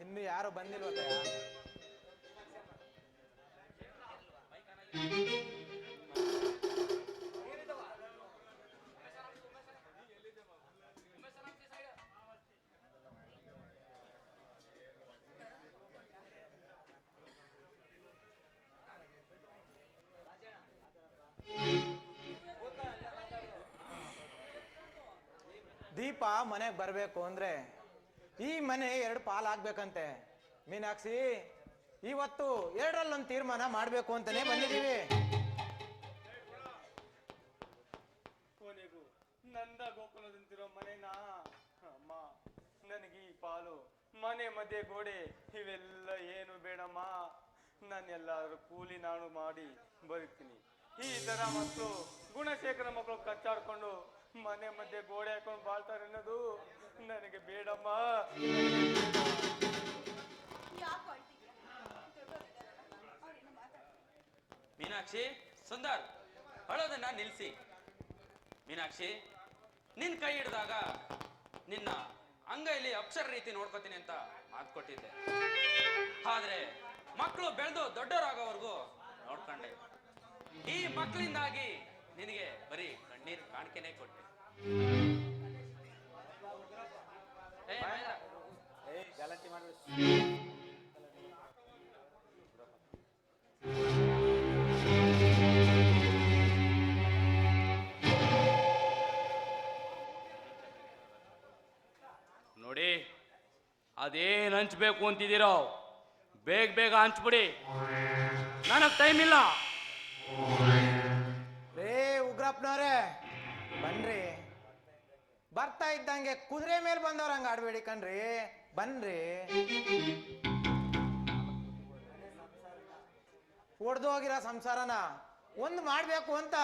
ಇನ್ನು ಯಾರು ಬಂದಿಲ್ವತ್ತಯ್ಯ ದೀಪ ಮನೆಗೆ ಬರಬೇಕು ಅಂದ್ರೆ ಈ ಮನೆ ಎರಡು ಪಾಲ್ ಆಗ್ಬೇಕಂತೆ ಮೀನಾಕ್ಷಿ, ಇವತ್ತು ಎರಡರಲ್ಲೊಂದು ತೀರ್ಮಾನ ಮಾಡಬೇಕು ಅಂತಾನೆ ಬಂದಿದ್ದೀವಿ. ಕೊನೆಗೂ ನಂದ ಗೋಕುಲದಂತಿರೋ ಮನೆನಾ? ಅಮ್ಮ, ನನಗೆ ಈ ಪಾಲು, ಮನೆ ಮಧ್ಯೆ ಗೋಡೆ, ಇವೆಲ್ಲ ಏನು ಬೇಡಮ್ಮ? ನಾನೆಲ್ಲಾದ್ರೂ ಕೂಲಿ ನಾನು ಮಾಡಿ ಬದುಕ್ತೀನಿ. ಈ ತರ ಮಕ್ಕಳು ಗುಣಶೇಖರ ಮಕ್ಕಳು ಕಚ್ಚಾಡ್ಕೊಂಡು ಮನೆ ಮಧ್ಯೆ ಗೋಡೆ ಹಾಕೊಂಡು ಬಾಳ್ತಾರೆ ಅನ್ನೋದು ನನಗೆ ಬೇಡಮ್ಮ. ಮೀನಾಕ್ಷಿ ಸುಂದರ್ ಅಳೋದನ್ನ ನಿಲ್ಸಿ. ಮೀನಾಕ್ಷಿ ನಿನ್ ಕೈ ಹಿಡಿದಾಗ ನಿನ್ನ ಅಂಗೈಲಿ ಅಕ್ಷರ ರೀತಿ ನೋಡ್ಕೋತೀನಿ ಅಂತ ಮಾತು ಕೊಟ್ಟಿದ್ದೆ. ಆದ್ರೆ ಮಕ್ಕಳು ಬೆಳೆದು ದೊಡ್ಡವರಾಗೋವರೆಗೂ ನೋಡ್ಕೊಂಡೆ. ಈ ಮಕ್ಕಳಿಂದಾಗಿ ನಿನಗೆ ಬರೀ ಕಣ್ಣೀರ್ ಕಾಣಿಕೆನೆ ಕೊಟ್ಟೆ. ನೋಡಿ ಅದೇನು ಹಂಚ್ಬೇಕು ಅಂತಿದ್ದೀರೋ ಬೇಗ ಬೇಗ ಹಂಚ್ಬಿಡಿ. ನನಗೆ ಟೈಮ್ ಇಲ್ಲ. ರೇ ಉಗ್ರಪ್ಪನವ್ರೆ ಬನ್ರಿ. ಬರ್ತಾ ಇದ್ದಂಗೆ ಕುದುರೆ ಮೇಲೆ ಬಂದವ್ರ ಹಂಗ ಆಡ್ಬೇಡಿ ಕಣ್ರಿ. ಬನ್ರಿ. ಹೊಡೆದು ಹೋಗಿರೋ ಸಂಸಾರನ ಒಂದು ಮಾಡ್ಬೇಕು ಅಂತ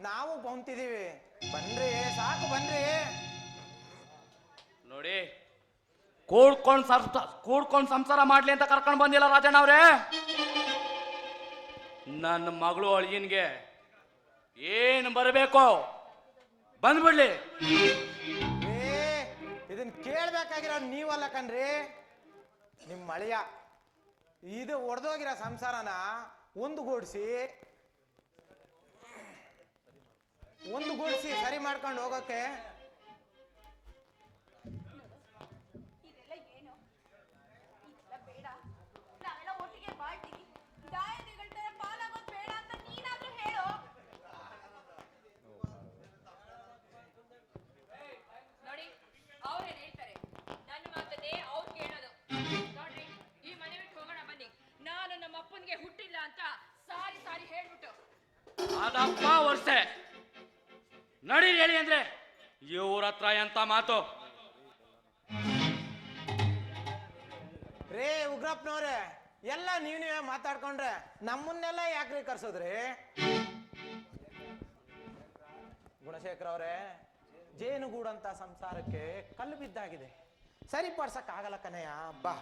ನಾವು ಬಂತಿದೀವಿ. ಬನ್ರಿ, ಸಾಕು ಬನ್ರಿ. ನೋಡಿ, ಕೂಡ್ಕೊಂಡು ಸರ್ ಕೂಡ್ಕೊಂಡು ಸಂಸಾರ ಮಾಡ್ಲಿ ಅಂತ ಕರ್ಕೊಂಡು ಬಂದಿಲ್ಲ ರಾಜಣ್ಣ ಅವ್ರೆ. ನನ್ನ ಮಗಳು ಅಳಿಯನ್ಗೆ ಏನು ಬರಬೇಕು ಬಂದ್ಬಿಡ್ಲಿ. ಇದನ್ ಕೇಳ್ಬೇಕಾಗಿರೋ ನೀವಲ್ಲ ಕಣ್ರಿ. ನಿಮ್ಮ ಮಳೆಯ. ಇದು ಒಡೆದೋಗಿರೋ ಸಂಸಾರನ ಒಂದುಗೂಡಿಸಿ ಒಂದುಗೂಡಿಸಿ ಸರಿ ಮಾಡ್ಕೊಂಡು ಹೋಗೋಕೆ ನಡೀರಿ ಹೇಳಿ ಅಂದ್ರೆ ಇವ್ರ ಹತ್ರ ಎಂತ ಮಾತು? ರೇ ಉಗ್ರಪ್ಪನವ್ರೆ, ಎಲ್ಲ ನೀವ್ ನೀವೇ ಮಾತಾಡ್ಕೊಂಡ್ರೆ ನಮ್ಮನ್ನೆಲ್ಲ ಯಾಕ್ರಿ ಕರ್ಸೋದ್ರಿ? ಗುಣಶೇಖರ್ ಅವರೇ ಜೇನುಗೂಡಂತ ಸಂಸಾರಕ್ಕೆ ಕಲ್ಲು ಬಿದ್ದಾಗಿದೆ. ಸರಿಪಡ್ಸಕ್ ಆಗಲ್ಲ ಕಣಯ್ಯ, ಬಾ.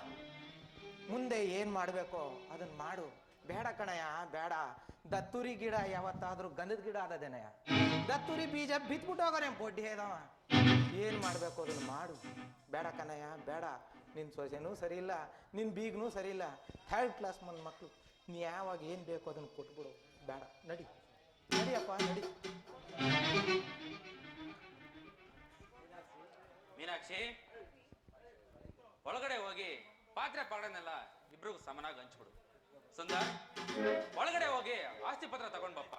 ಮುಂದೆ ಏನ್ ಮಾಡ್ಬೇಕೋ ಅದನ್ನ ಮಾಡು. ಬೇಡ ಕಣಯ್ಯ, ಬೇಡ. ದತ್ತುರಿ ಗಿಡ ಯಾವತ್ತಾದ್ರೂ ಗಂಧದ ಗಿಡ ಆದದೇನಯ್ಯ ದತ್ತುರಿ ಬೀಜ ಬಿತ್ಬಿಟ್ಟು ಹೋಗೋರೆ ಬೊಡ್ಡಿ ಹೇದವ ಏನ್ ಮಾಡ್ಬೇಕು ಅದನ್ನ ಮಾಡು. ಬೇಡ ಕನಯ್ಯ, ಬೇಡ. ನಿನ್ ಸೊಸೆನೂ ಸರಿ ಇಲ್ಲ ನಿನ್ ಬೀಗ್ನೂ ಸರಿ ಇಲ್ಲ ಥರ್ಡ್ ಕ್ಲಾಸ್ ಮನ್ ಮಕ್ಳು, ನೀ ಯಾವಾಗ ಏನ್ ಬೇಕು ಅದನ್ನ ಕೊಟ್ಬಿಡು. ಬೇಡ, ನಡಿ. ನಡಿಯಪ್ಪ, ನಡಿ. ಮೀನಾಕ್ಷಿ, ಒಳಗಡೆ ಹೋಗಿ ಪಾತ್ರೆ ಪಾಡನೆಲ್ಲ ಇಬ್ರಿಗೂ ಸಮನಾಗಿ ಹಂಚ್ಬಿಡು. ಒಳಗಡೆ ಹೋಗಿ ಆಸ್ತಿ ಪತ್ರ ತಗೊಂಡ್ ಬಪ್ಪ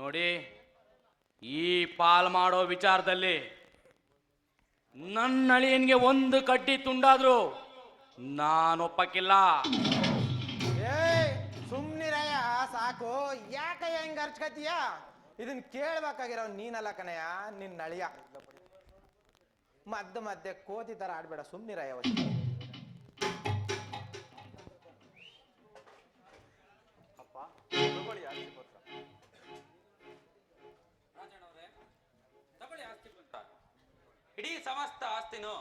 ನೋಡಿ, ಈ ಪಾಲ್ ಮಾಡೋ ವಿಚಾರದಲ್ಲಿ ನನ್ನ ಅಳಿಯನ್ಗೆ ಒಂದು ಕಡ್ಡಿ ತುಂಡಾದ್ರು ನಾನು ಒಪ್ಪಕ್ಕಿಲ್ಲ. ಏಯ್, ಸುಮ್ನಿರಯ್ಯ, ಸಾಕು. ಯಾಕಯ್ಯ ಹಿಂಗ ಅರ್ಚ್ಕತೀಯ ಇದನ್ ಕೇಳ್ಬೇಕಾಗಿರೋ ನೀನಲ್ಲ ಕಣಯ್ಯ, ನಿನ್ನ ನಳಿಯ ಮಧ್ಯ ಮಧ್ಯೆ ಕೋತಿ ಥರ ಆಡ್ಬೇಡ ಸುಮ್ಮನಿರ ಯಾವತ್ತು ಅಪ್ಪ ತಗೊಳ್ಳಿ ಆಸ್ತಿ ಪತ್ರ. ರಾಜಣ್ಣವ್ರೆ ತಗೊಳ್ಳಿ ಆಸ್ತಿ ಪತ್ರ. ಇಡೀ ಸಮಸ್ತ ಆಸ್ತಿನೂ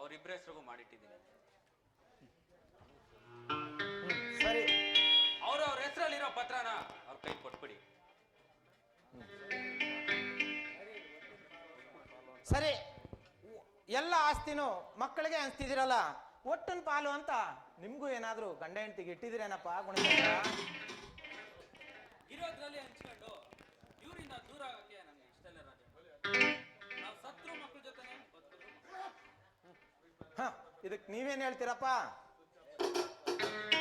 ಅವರಿಬ್ಬರ ಹೆಸರಿಗೂ ಮಾಡಿಟ್ಟಿದ್ದೀನಿ. ಸರಿ. ಅವ್ರ ಅವ್ರ ಹೆಸರಲ್ಲಿರೋ ಪತ್ರನ ಅವ್ರ ಕೈ ಕೊಟ್ಬಿಡಿ. ಸರಿ. ಎಲ್ಲ ಆಸ್ತಿನೂ ಮಕ್ಕಳಿಗೆ ಅನಿಸ್ತಿದ್ದೀರಲ್ಲ ಒಟ್ಟನ್ ಪಾಲು ಅಂತ ನಿಮ್ಗೂ ಏನಾದ್ರೂ ಗಂಡ ಹೆಂಡತಿಗೆ ಇಟ್ಟಿದ್ದೀರೇನಪ್ಪ ಗುಣ ಇರೋದ್ರಲ್ಲಿ ಹಂಚ್ಕೊಂಡು ಇವರಿಂದ ದೂರ ಆಗಕ್ಕೆ ನಮ್ಗೆ ಇಷ್ಟ ಇಲ್ಲ ರಾಜ. ನಾವು ಸತ್ರು ಮಕ್ಕಳ ಜೊತೆನೆ ಬದುಕಿದ್ರು ಹ ಇದಕ್ ನೀವೇನ್ ಹೇಳ್ತೀರಪ್ಪ?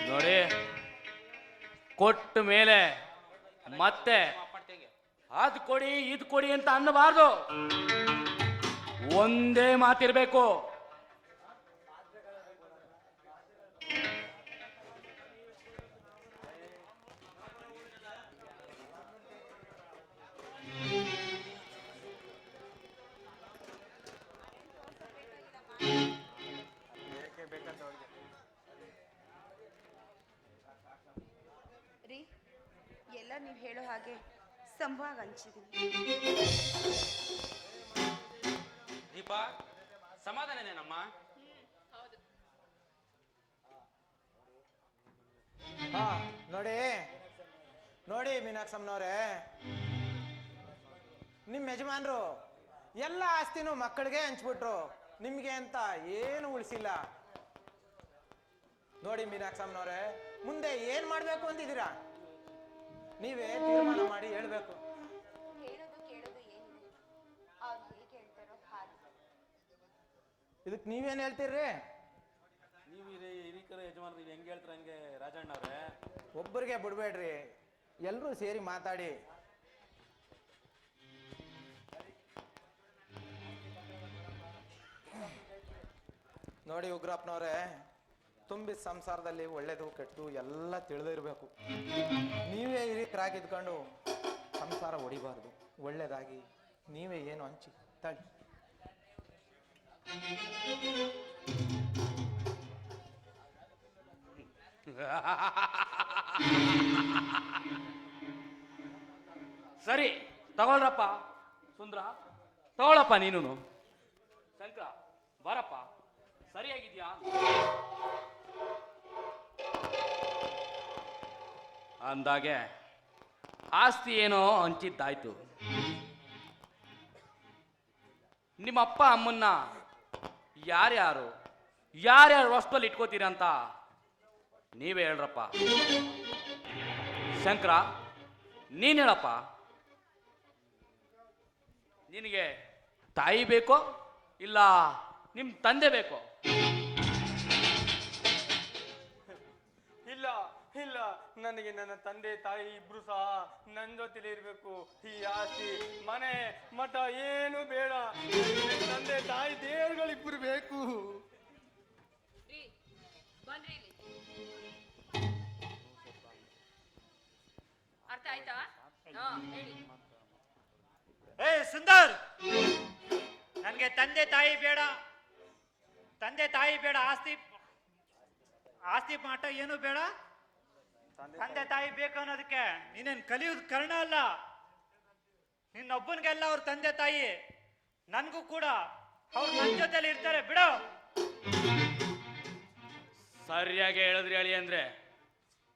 ನೋಡಿ ಕೊಟ್ಟ ಮೇಲೆ ಮತ್ತೆ ಅದ್ ಕೊಡಿ ಇದ್ ಕೊಡಿ ಅಂತ ಅನ್ನಬಾರ್ದು. ಒಂದೇ ಮಾತಿರ್ಬೇಕು. ರೀ ಎಲ್ಲ ನೀವು ಹೇಳೋ ಹಾಗೆ ಸಂಭಾಗ ಹಂಚಿದ್ದೀನಿ. ಸಮಾಧಾನನೇನಮ್ಮ? ನೋಡಿ. ನೋಡಿ ಮೀನಾಕ್ಷಮ್ಮನವ್ರೆ. ನಿಮ್ಮ ಯಜಮಾನ್ರು ಎಲ್ಲ ಆಸ್ತಿನೂ ಮಕ್ಕಳಿಗೆ ಹಂಚ್ಬಿಟ್ರು. ನಿಮ್ಗೆ ಅಂತ ಏನು ಉಳಿಸಿಲ್ಲ. ನೋಡಿ ಮೀನಾಕ್ಷಮ್ಮನವ್ರೆ, ಮುಂದೆ ಏನ್ ಮಾಡ್ಬೇಕು ಅಂತಿದ್ದೀರಾ ನೀವೇ ತೀರ್ಮಾನ ಮಾಡಿ ಹೇಳ್ಬೇಕು. ಇದಕ್ ನೀವೇನು ಹೇಳ್ತೀರಿ? ನೀವು ಹಿರಿ ಹಿರಿಕರ ಯಜಮಾನರು ನೀವು ಹೆಂಗೆ ಹೇಳ್ತಾರೆ ಹಂಗೆ ರಾಜಣ್ಣ ಅವರೇ ಒಬ್ಬರಿಗೆ ಬಿಡಬೇಡ್ರಿ. ಎಲ್ಲರೂ ಸೇರಿ ಮಾತಾಡಿ. ನೋಡಿ ಉಗ್ರಪ್ಪನವ್ರೆ ತುಂಬಿ ಸಂಸಾರದಲ್ಲಿ ಒಳ್ಳೇದು ಕೆಟ್ಟು ಎಲ್ಲ ತಿಳಿದಿರಬೇಕು. ನೀವೇ ಹಿರಿಕರಾಗಿದ್ಕೊಂಡು ಸಂಸಾರ ಹೊಡಿಬಾರ್ದು ಒಳ್ಳೇದಾಗಿ ನೀವೇ ಏನು ಹಂಚಿ ತಳಿ ಸರಿ ತಗೊಳ್ರಪ್ಪ ಸುಂದ್ರ. ತಗೊಳಪ್ಪ ನೀನು ಶಂಕರ ಬರಪ್ಪ. ಸರಿಯಾಗಿದ್ಯಾ? ಅಂದಾಗೆ ಆಸ್ತಿ ಏನೋ ಹಂಚಿದ್ದಾಯ್ತು ನಿಮ್ಮಪ್ಪ ಅಮ್ಮನ್ನ ಯಾರ್ಯಾರು? ಯಾರ್ಯಾರು ವಸ್ತುವಲ್ಲಿ ಇಟ್ಕೋತೀರಂತ ನೀವೇ ಹೇಳ್ರಪ್ಪ. ಶಂಕರ, ನೀನ್ ಹೇಳಪ್ಪ. ನಿನಗೆ ತಾಯಿ ಬೇಕೋ ಇಲ್ಲ ನಿಮ್ಮ ತಂದೆ ಬೇಕೋ? ಇಲ್ಲ ಇಲ್ಲ, ನನಗೆ ನನ್ನ ತಂದೆ, ತಾಯಿ ಇಬ್ರು ಸಹ ನನ್ನ ಜೊತೆಲಿ ಇರಬೇಕು. ಈ ಆಸ್ತಿ, ಮನೆ, ಮಠ ಏನು ಬೇಡ. ತಂದೆ, ತಾಯಿ ಏ, ಸುಂದರ್! ನನಗೆ ತಂದೆ ತಾಯಿ ಬೇಡ. ತಂದೆ ತಾಯಿ ಬೇಡ, ಆಸ್ತಿ ಆಸ್ತಿ ಪಾಠ ಏನು ಬೇಡ. ತಂದೆ ತಾಯಿ ಬೇಕು ಅನ್ನೋದಕ್ಕೆ ನೀನೇನ್ ಕಲಿಯೋದು ಕರ್ಣ ಅಲ್ಲ. ನಿನ್ನೊಬ್ಬನಿಗೆಲ್ಲ ಅವ್ರ ತಂದೆ ತಾಯಿ. ನನಗೂ ಕೂಡ. ಅವ್ರು ನನ್ನ ಜೊತೆಲಿ ಇರ್ತಾರೆ, ಬಿಡು. ಸರಿಯಾಗಿ ಹೇಳಿದ್ರಿ ಹೇಳಿ ಅಂದ್ರೆ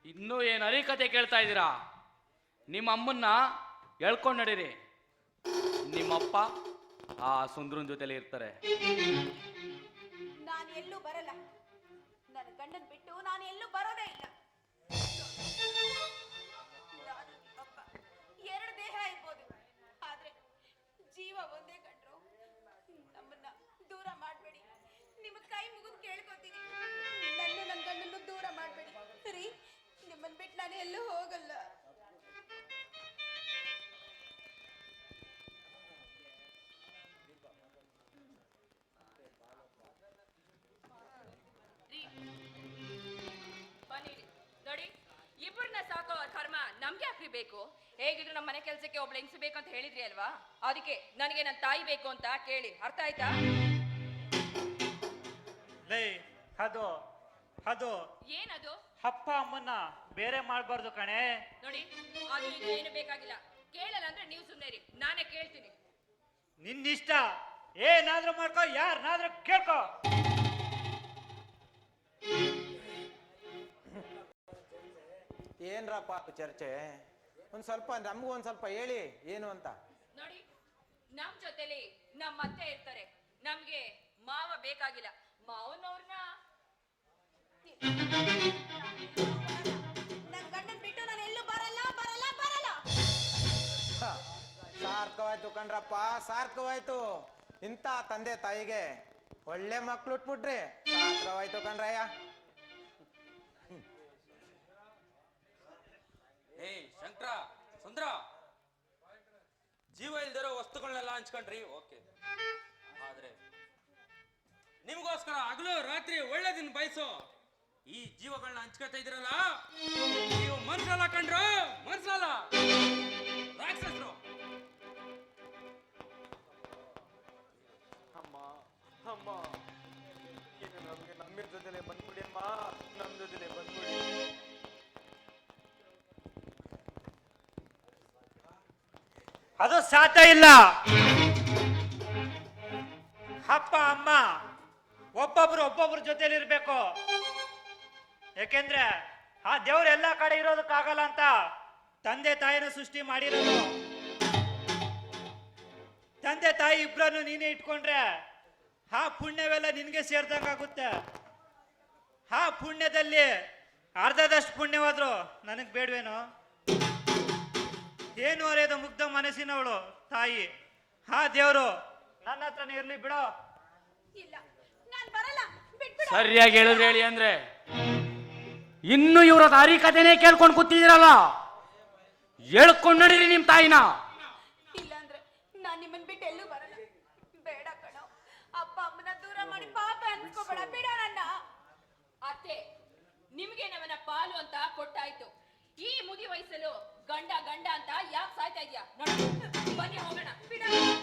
ಇನ್ನೂ ಏನು ಹರಿಕತೆ ಕೇಳ್ತಾ ಇದ್ದೀರಾ? ನಿಮ್ಮ ಅಮ್ಮನ್ನ ಎಳ್ಕೊಂಡು ನಡೀರಿ. ನಿಮ್ಮಪ್ಪ ಆ ಸುಂದ್ರನ ಜೊತೆಲಿ ಇರ್ತಾರೆ. ನಾನು ಎಲ್ಲೂ ಬರಲ್ಲ. ನನ್ನ ಗಂಡನ್ ಬಿಟ್ಟು ನಾನು ಎಲ್ಲೂ ಬರೋದೇ ಇಲ್ಲ. ನಾನು ಎರಡು ದೇಹ ಇರ್ಬೋದು. ಆದ್ರೆ ಜೀವ ಒಂದೇ ಕಂಡ್ರು. ನಮ್ಮನ್ನ ದೂರ ಮಾಡಬೇಡಿ. ನಿಮ್ಮ ಕೈ ಮುಗಿದು ಕೇಳ್ಕೊತೀನಿ. ನನ್ನ ನನ್ನ ಗಂಡನ್ನು ದೂರ ಮಾಡಬೇಡಿ. ಸರಿ ನಿಮ್ಮನ್ನ ಬಿಟ್ಟು ನಾನು ಎಲ್ಲೂ ಹೋಗಲ್ಲ. ಬೇಕು ಹೇಗಿದ್ರು ನಮ್ಮ ಮನೆ ಕೆಲಸಕ್ಕೆ ಒಬ್ಳು ಹೆಂಗ್ಸು ಬೇಕು ಅಂತ ಹೇಳಿದ್ರಿ ಅಲ್ವಾ? ಅದಕ್ಕೆ ನನಗೆ ನನ್ನ ತಾಯಿ ಬೇಕು ಅಂತ ಕೇಳಿ. ಅರ್ಥ ಆಯ್ತಾ? ಲೇ ಅದು ಅದು ಏನದು? ಅಪ್ಪ ಅಮ್ಮನ್ನ ಬೇರೆ ಮಾಡಬಾರ್ದು ಕಣೆ. ನೋಡಿ ಅದು ಇದು ಏನು ಬೇಕಾಗಿಲ್ಲ. ಕೇಳಲ್ಲ ಅಂದ್ರೆ ನೀವು ಸುಮ್ಮನೆ ರೀ ನಾನೇ ಕೇಳ್ತೀನಿ. ನಿನ್ನಿಷ್ಟ. ಏನಾದ್ರೂ ಮಾಡ್ಕೋ ಯಾರನ್ನಾದ್ರೂ ಕೇಳ್ಕೋ. ಏನ್ರಪ್ಪ ಚರ್ಚೆ? ಒಂದ್ ಸ್ವಲ್ಪ ನಮಗೂ ಒಂದ್ ಸ್ವಲ್ಪ ಹೇಳಿ ಏನು ಅಂತ? ನೋಡಿ ನಮ್ ಜೊತೆಲಿ ನಮ್ಮ ಅತ್ತೆ ಇರ್ತಾರೆ. ನಮ್ಗೆ ಮಾವ ಬೇಕಾಗಿಲ್ಲ. ಮಾವನವ್ರನ್ನ ನನ್ ಗಂಡನ್ ಬಿಟ್ಟು ನಾನು ಎಲ್ಲೂ ಬರಲ್ಲ ಬರಲ್ಲ ಬರಲ್ಲ. ಹ, ಸಾರ್ಥಕವಾಯ್ತು ಕಣ್ರಪ್ಪ ಸಾರ್ಥಕವಾಯ್ತು. ಇಂಥ ತಂದೆ ತಾಯಿಗೆ ಒಳ್ಳೆ ಮಕ್ಳು ಉಟ್ಬಿಟ್ರಿ. ಸಾರ್ಥಕವಾಯ್ತು ಕಣ್ರಯ್ಯ. ಹಂಚ್ಕೊಂಡ್ರಿ? ಓಕೆ. ಆದ್ರೆ ನಿಮಗೋಸ್ಕರ ಹಗಲು ರಾತ್ರಿ ಒಳ್ಳೇದಿನ ಬಯಸೋ. ಈ ಜೀವಗಳನ್ನ ಹಂಚ್ಕೊತಾ ಇದ್ರಲ್ಲ ನೀವು ಮನ್ಸಲ್ಲ ಕಂಡ್ರು ಮನ್ಸಲ್ಲ. ರಾಕ್ಷಸರು. ಅಮ್ಮ ಅಮ್ಮ. ಇನ್ನು ನಮ್ಗೆ ನಮ್ಮಿರ ಜೊತೆಲೆ ಬಂದ್ಬಿಡಿ ಅಮ್ಮ. ನಮ್ ಜೊತೆಲೆ ಬಂದ್ಬಿಡಿ. ಅದು ಸಾಧ್ಯ ಇಲ್ಲ. ಅಪ್ಪ, ಅಮ್ಮ, ಒಬ್ಬೊಬ್ರು ಒಬ್ಬೊಬ್ರ ಜೊತೆಲಿ ಇರ್ಬೇಕು. ಯಾಕೆಂದ್ರೆ ಆ ದೇವ್ರು ಎಲ್ಲಾ ಕಡೆ ಇರೋದಕ್ಕಾಗಲ್ಲ ಅಂತ ತಂದೆ ತಾಯಿನ ಸೃಷ್ಟಿ ಮಾಡಿರೋದು. ತಂದೆ ತಾಯಿ ಇಬ್ರನ್ನು ನೀನೇ ಇಟ್ಕೊಂಡ್ರೆ ಆ ಪುಣ್ಯವೆಲ್ಲ ನಿನ್ಗೆ ಸೇರ್ದಂಗಾಗುತ್ತೆ ಆ ಪುಣ್ಯದಲ್ಲಿ ಅರ್ಧದಷ್ಟು ಪುಣ್ಯವಾದ್ರು ನನಗೆ ಬೇಡವೇನೋ? ಏನು ಅರೆಯದ ಮುಗ್ಧ ಮನಸ್ಸಿನವಳು ತಾಯಿ. ಆ ದೇವರು ನನ್ನ ಹತ್ರನೇ ಇರ್ಲಿ ಬಿಡೋ. ಇಲ್ಲ ನಾನ್ ಬರಲ್ಲ. ಬಿಟ್ಬಿಡು. ಸರಿಯಾಗಿ ಹೇಳಿದ್ರೆ ಹೇಳಿ ಅಂದ್ರೆ ಇನ್ನು ಇವರ ದಾರಿ ಕಥೆನೇ ಕೇಳ್ಕೊಂಡು ಕೂತಿದ್ದೀರಲ್ಲ? ಹೇಳ್ಕೊಂಡು ನಡೀರಿ ನಿಮ್ ತಾಯಿನ. ಇಲ್ಲಾಂದ್ರೆ ನಾನ್ ನಿಮ್ಮನ್ ಬಿಟ್ಟು ಎಲ್ಲೂ ಬರಲ್ಲ. ಬೇಡ ಕಣೋ. ಅಪ್ಪ ಅಮ್ಮನ ದೂರ ಮಾಡಿ ಪಾಪ ಅನ್ಸ್ಕೋಬೇಡ. ಬಿಡ ನನ್ನ ಅತ್ತೆ ನಿಮ್ಗೆ ನಮ್ಮನ್ನ ಪಾಲು ಅಂತ ಕೊಟ್ಟಾಯ್ತು. ಈ ಮುದಿ ವಯಸ್ಸಲ್ಲೂ ಗಂಡ ಗಂಡ ಅಂತ ಯಾಕೆ ಸಾಯ್ತಾ ಇದ್ಯಾ? ನೋಡಿ. ಬನ್ನಿ ಹೋಗೋಣ. ಬಿಡ. ಬನ್ನಿ ಹೋಗೋಣ